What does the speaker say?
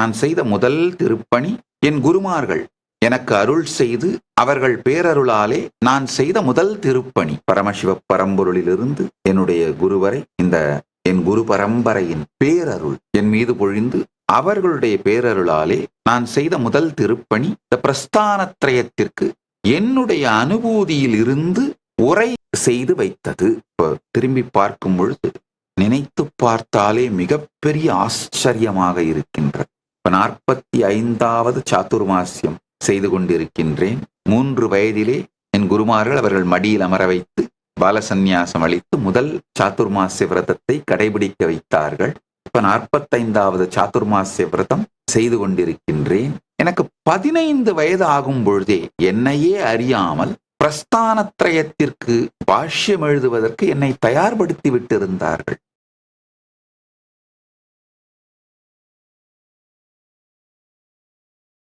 நான் செய்த முதல் திருப்பணி என் குருமார்கள். எனக்கு அருள் செய்து அவர்கள் பேரருளாலே நான் செய்த முதல் திருப்பணி. பரமசிவ பரம்பொருளிலிருந்து என்னுடைய குருவரை இந்த என் குரு பரம்பரையின் பேரருள் என் மீது பொழிந்து அவர்களுடைய பேரருளாலே நான் செய்த முதல் திருப்பணி. இந்த பிரஸ்தானத்ரயத்திற்கு என்னுடைய அனுபூதியில் இருந்து உரை செய்து வைத்தது. இப்போ திரும்பி பார்க்கும் பொழுது நினைத்து பார்த்தாலே மிகப்பெரிய ஆச்சரியமாக இருக்கின்றது. இப்ப நாற்பத்தி ஐந்தாவது சாத்துர்மாசியம் செய்து கொண்டிருக்கின்றேன். மூன்று வயதிலே என் குருமார்கள் அவர்கள் மடியில் அமர வைத்து பாலசந்நியாசம் அளித்து முதல் சாத்துர்மாசிய விரதத்தை கடைபிடிக்க வைத்தார்கள். இப்ப நாற்பத்தைந்தாவது சாத்துர்மாசிய விரதம் செய்து கொண்டிருக்கின்றேன். எனக்கு பதினைந்து வயது ஆகும் பொழுதே என்னையே அறியாமல் பிரஸ்தானத்ரயத்திற்கு பாஷ்யம் எழுதுவதற்கு என்னை தயார்படுத்தி விட்டிருந்தார்கள்.